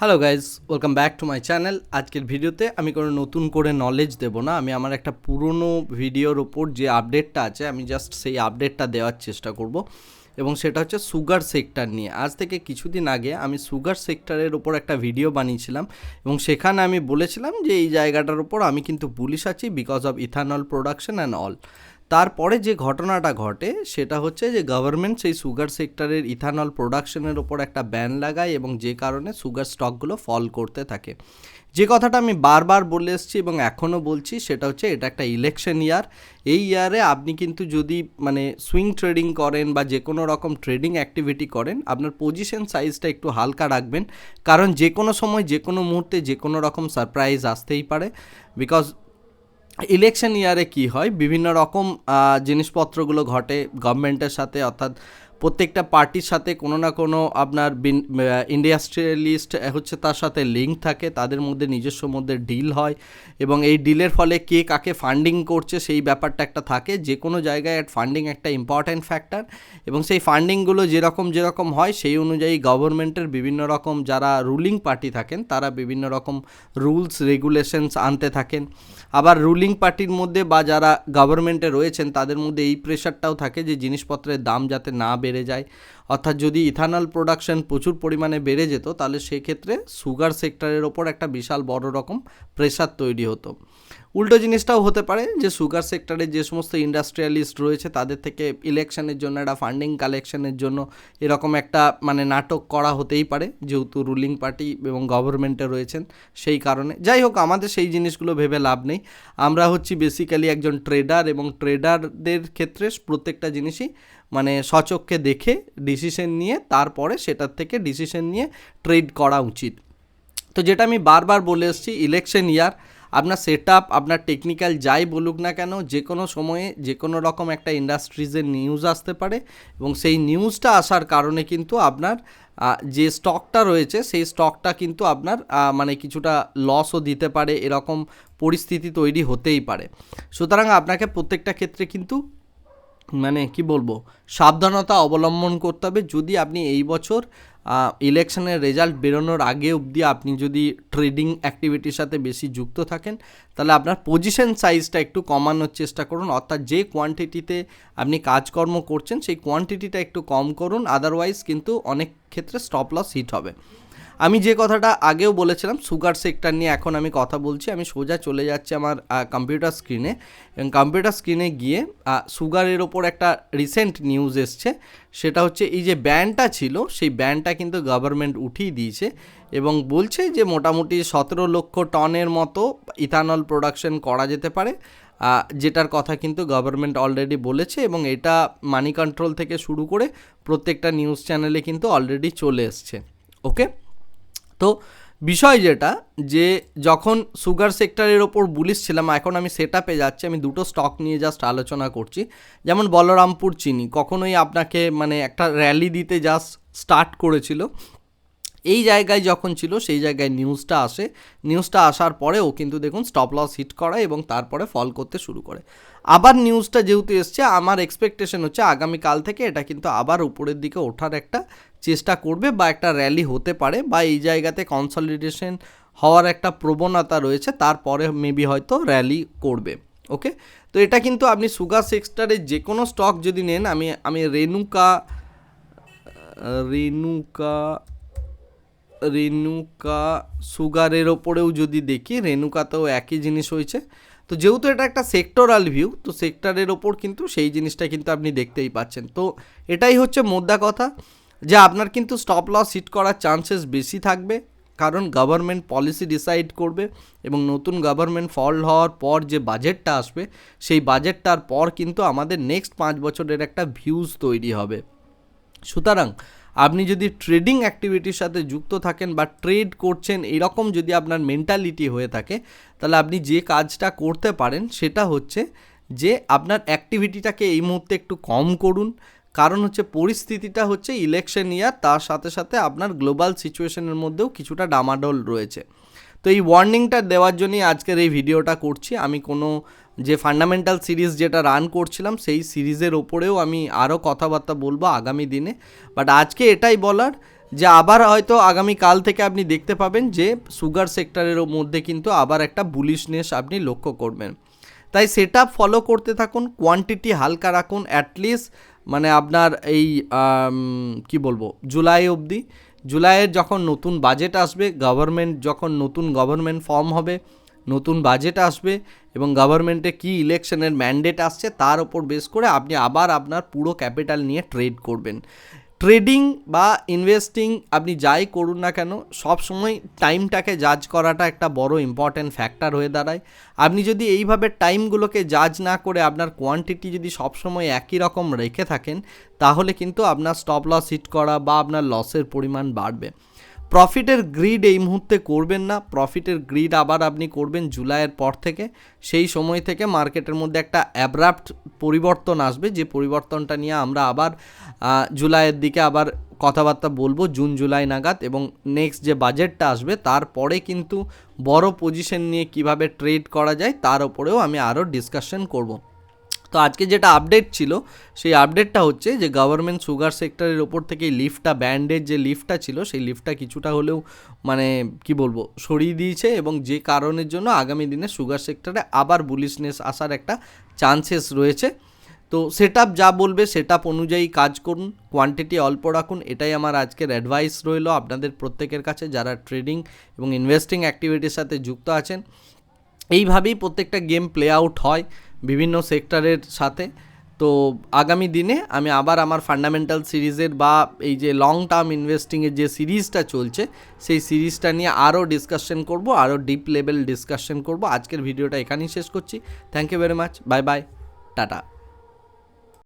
Hello guys welcome back to my channel আজকের ভিডিওতে আমি কোনো নতুন করে নলেজ দেব না। আমি আমার একটা পুরনো ভিডিওর ওপর যে আপডেটটা আছে, আমি জাস্ট সেই আপডেটটা দেওয়ার চেষ্টা করব। এবং সেটা হচ্ছে সুগার সেক্টর নিয়ে। আজ থেকে কিছুদিন আগে আমি সুগার সেক্টরের ওপর একটা ভিডিও বানিয়েছিলাম। এবং সেখানে আমি বলেছিলাম যে, এই জায়গাটার ওপর আমি কিন্তু পুলিশ আছি because of ethanol production and all তারপরে যে ঘটনাটা ঘটে, সেটা হচ্ছে যে গভর্নমেন্ট সেই সুগার সেক্টরের ইথানল প্রোডাকশনের ওপর একটা ব্যান লাগায় এবং যে কারণে সুগার স্টকগুলো ফল করতে থাকে। যে কথাটা আমি বারবার বলে এসেছি এবং এখনও বলছি, সেটা হচ্ছে এটা একটা ইলেকশন ইয়ার এই ইয়ারে আপনি কিন্তু যদি মানে সুইং ট্রেডিং করেন বা যে কোনো রকম ট্রেডিং অ্যাক্টিভিটি করেন, আপনার পজিশন সাইজটা একটু হালকা রাখবেন। কারণ যে কোনো সময়, যে কোনো মুহূর্তে, যে কোনো রকম সারপ্রাইজ আসতেই পারে। বিকজ ইলেকশন ইয়ারে কি হয়? বিভিন্ন রকম জিনিসপত্রগুলো ঘটে গভর্নমেন্টের সাথে অর্থাৎ প্রত্যেকটা পার্টির সাথে কোনো না কোনো আপনার ইন্ডাস্ট্রিয়ালিস্ট হচ্ছে তার সাথে লিঙ্ক থাকে, তাদের মধ্যে নিজস্ব মধ্যে ডিল হয় এবং এই ডিলের ফলে কে কাকে ফান্ডিং করছে সেই ব্যাপারটা একটা থাকে। যে কোনো জায়গায় ফান্ডিং একটা ইম্পর্ট্যান্ট ফ্যাক্টর এবং সেই ফান্ডিংগুলো যেরকম যেরকম হয় সেই অনুযায়ী গভর্নমেন্টের বিভিন্ন রকম যারা রুলিং পার্টি থাকেন তারা বিভিন্ন রকম রুলস, রেগুলেশনস আনতে থাকেন। আবার রুলিং পার্টির মধ্যে বা যারা গভর্নমেন্টে রয়েছেন তাদের মধ্যে এই প্রেশারটাও থাকে যে জিনিসপত্রের দাম যাতে না বেড়ে যায়। অর্থাৎ যদি ইথানল প্রোডাকশন প্রচুর পরিমাণে বেড়ে যেত, তাহলে সেক্ষেত্রে সুগার সেক্টরের ওপর একটা বিশাল বড় রকম প্রেশার তৈরি হতো। উল্টো জিনিসটাও হতে পারে যে, সুগার সেক্টরে যে সমস্ত ইন্ডাস্ট্রিয়ালিস্ট রয়েছে, তাদের থেকে ইলেকশনের জন্য একটা ফান্ডিং কালেকশনের জন্য এরকম একটা মানে নাটক করা হতেই পারে, যেহেতু রুলিং পার্টি এবং গভর্নমেন্টে রয়েছেন সেই কারণে। যাই হোক, আমাদের সেই জিনিসগুলো ভেবে লাভ নেই। আমরা হচ্ছি বেসিক্যালি একজন ট্রেডার এবং ট্রেডারদের ক্ষেত্রে প্রত্যেকটা জিনিসই মানে সচক্ষে দেখে ডিসিশন নিয়ে তারপরে সেটার থেকে ডিসিশন নিয়ে ট্রেড করা উচিত। তো যেটা আমি বারবার বলে এসেছি ইলেকশন ইয়ার আপনার সেট আপ আপনার টেকনিক্যাল যাই বলুক না কেন, যে কোনো সময়ে যে কোনো রকম একটা ইন্ডাস্ট্রিজের নিউজ আসতে পারে এবং সেই নিউজটা আসার কারণে কিন্তু আপনার যে স্টকটা রয়েছে, সেই স্টকটা কিন্তু আপনার মানে কিছুটা লসও দিতে পারে, এরকম পরিস্থিতি তৈরি হতেই পারে। সুতরাং আপনাকে প্রত্যেকটা ক্ষেত্রে কিন্তু মানে কি বলব, সাবধানতা অবলম্বন করতে হবে। যদি আপনি এই বছর ইলেকশনের রেজাল্ট বেরোনোর আগে অবধি আপনি যদি ট্রেডিং অ্যাক্টিভিটির সাথে বেশি যুক্ত থাকেন, তাহলে আপনার পজিশন সাইজটা একটু কমানোর চেষ্টা করুন। অর্থাৎ যে কোয়ান্টিটিতে আপনি কাজকর্ম করছেন, সেই কোয়ান্টিটিটা একটু কম করুন। আদারওয়াইজ কিন্তু অনেক ক্ষেত্রে স্টপ লস হিট হবে। আমি যে কথাটা আগেও বলেছিলাম সুগার সেক্টর নিয়ে এখন আমি কথা বলছি, আমি সোজা চলে যাচ্ছি আমার কম্পিউটার স্ক্রিনে এবং কম্পিউটার স্ক্রিনে গিয়ে সুগারের ওপর একটা রিসেন্ট নিউজ এসছে, সেটা হচ্ছে এই যে ব্যানটা ছিল, সেই ব্যানটা কিন্তু গভর্নমেন্ট উঠিয়ে দিয়েছে এবং বলছে যে মোটামুটি সতেরো লক্ষ টনের মতো ইথানল প্রোডাকশন করা যেতে পারে যেটার কথা কিন্তু গভর্নমেন্ট অলরেডি বলেছে এবং এটা মানি কন্ট্রোল থেকে শুরু করে প্রত্যেকটা নিউজ চ্যানেলে কিন্তু অলরেডি চলে এসছে ওকে তো বিষয় যেটা যে যখন সুগার সেক্টরের ওপর বুলিশ ছিলাম, এখন আমি সেট আপে যাচ্ছি, আমি দুটো স্টক নিয়ে জাস্ট আলোচনা করছি। যেমন বলরামপুর চিনি, কখনোই আপনাকে মানে একটা র্যালি দিতে জাস্ট স্টার্ট করেছিল। এই জায়গায় যখন ছিল, সেই জায়গায় নিউজটা আসে। নিউজটা আসার পরেও কিন্তু দেখুন স্টপ লস হিট করা এবং তারপরে ফল করতে শুরু করে। আবার নিউজটা যেহেতু এসছে, আমার এক্সপেকটেশন হচ্ছে আগামীকাল থেকে এটা কিন্তু আবার উপরের দিকে ওঠার একটা চেষ্টা করবে বা একটা র্যালি হতে পারে বা এই জায়গাতে কনসলিডেশন হওয়ার একটা প্রবণতা রয়েছে, তারপরে মেবি হয়তো র্যালি করবে। ওকে তো এটা কিন্তু আপনি সুগার সেক্টরের যে কোনো স্টক যদি নেন, আমি আমি রেনুকা রেনুকা রেনুকা সুগারের ওপরেও যদি দেখি রেনুকাতেও একই জিনিস হয়েছে। তো যেহেতু এটা একটা সেক্টরাল ভিউ তো সেক্টরের ওপর কিন্তু সেই জিনিসটা কিন্তু আপনি দেখতেই পাচ্ছেন। তো এটাই হচ্ছে মোদ্দা কথা, যে আপনার কিন্তু স্টপ লস হিট করার চান্সেস বেশি থাকবে, কারণ গভর্নমেন্ট পলিসি ডিসাইড করবে এবং নতুন গভর্নমেন্ট ফল হওয়ার পর যে বাজেটটা আসবে, সেই বাজেটটার পর কিন্তু আমাদের নেক্সট পাঁচ বছরের একটা ভিউজ তৈরি হবে। সুতরাং আপনি যদি ট্রেডিং অ্যাক্টিভিটির সাথে যুক্ত থাকেন বা ট্রেড করছেন, এরকম যদি আপনার মেন্টালিটি হয়ে থাকে, তাহলে আপনি যে কাজটা করতে পারেন, সেটা হচ্ছে যে আপনার অ্যাক্টিভিটিটাকে এই মুহূর্তে একটু কম করুন। কারণ হচ্ছে পরিস্থিতিটা হচ্ছে ইলেকশন ইয়ার তার সাথে সাথে আপনার গ্লোবাল সিচুয়েশনের মধ্যেও কিছুটা ডামাডোল রয়েছে। তো এই ওয়ার্নিংটা দেওয়ার জন্যই আজকের এই ভিডিওটা করছি। আমি কোনো যে ফান্ডামেন্টাল সিরিজ যেটা রান করছিলাম, সেই সিরিজের ওপরেও আমি আরও কথাবার্তা বলব আগামী দিনে। বাট আজকে এটাই বলার যে আবার হয়তো আগামী কাল থেকে আপনি দেখতে পাবেন যে সুগার সেক্টরের মধ্যে কিন্তু আবার একটা বুলিশনেস আপনি লক্ষ্য করবেন। তাই সেটা ফলো করতে থাকুন কোয়ান্টিটি হালকা রাখুন অ্যাটলিস্ট মানে আপনার এই কি বলব, জুলাই অবধি। জুলাইয়ের যখন নতুন বাজেট আসবে গভর্নমেন্ট যখন নতুন গভর্নমেন্ট ফর্ম হবে নতুন বাজেট আসবে এবং গভর্নমেন্টে কি ইলেকশনের ম্যান্ডেট আসছে তার ওপর বেস করে আপনি আবার আপনার পুরো ক্যাপিটাল নিয়ে ট্রেড করবেন। ট্রেডিং বা ইনভেস্টিং আপনি যাই করুন না কেন, সব সময় টাইমটাকে জাজ করাটা একটা বড় ইম্পর্ট্যান্ট ফ্যাক্টর হয়ে দাঁড়ায়। আপনি যদি এইভাবে টাইমগুলোকে জাজ না করে আপনার কোয়ান্টিটি যদি সবসময় একই রকম রেখে থাকেন, তাহলে কিন্তু আপনার স্টপ লস হিট করা বা আপনার লসের পরিমাণ বাড়বে। প্রফিটের গ্রিড এই মুহূর্তে করবেন না। প্রফিটের গ্রিড আবার আপনি করবেন জুলাইয়ের পর থেকে। সেই সময় থেকে মার্কেটের মধ্যে একটা অ্যাব্রাপ্ট পরিবর্তন আসবে। যে পরিবর্তনটা নিয়ে আমরা আবার জুলাইয়ের দিকে আবার কথাবার্তা বলব, জুন, জুলাই নাগাদ এবং নেক্সট যে বাজেটটা আসবে, তারপরে কিন্তু বড় পজিশন নিয়ে কীভাবে ট্রেড করা যায়, তার উপরেও আমি আরও ডিসকাশন করব। তো আজকে যেটা আপডেট ছিল, সেই আপডেটটা হচ্ছে যে গভর্নমেন্ট সুগার সেক্টরের ওপর থেকে লিফটটা ব্যান্ডের যে লিফটটা ছিল, সেই লিফটটা কিছুটা হলেও মানে কি বলব, সরিয়ে দিয়েছে এবং যে কারণের জন্য আগামী দিনে সুগার সেক্টরে আবার বুলিশনেস আসার একটা চান্সেস রয়েছে। তো সেট যা বলবে সেট অনুযায়ী কাজ করুন কোয়ান্টিটি অল্প রাখুন, এটাই আমার আজকের অ্যাডভাইস রইল আপনাদের প্রত্যেকের কাছে যারা ট্রেডিং এবং ইনভেস্টিং অ্যাক্টিভিটির সাথে যুক্ত আছেন। এইভাবেই প্রত্যেকটা গেম প্লে আউট হয়। বিভিন্ন সেক্টরের সাথে। তো আগামী দিনে আমি আবার আমার ফান্ডামেন্টাল সিরিজের বা এই যে লং টার্ম ইনভেস্টিংয়ের যে সিরিজটা চলছে, সেই সিরিজটা নিয়ে আরও ডিসকাশন করব, আরও ডিপ লেভেল ডিসকাশন করব। আজকের ভিডিওটা এখানেই শেষ করছি। Thank you very much bye bye tata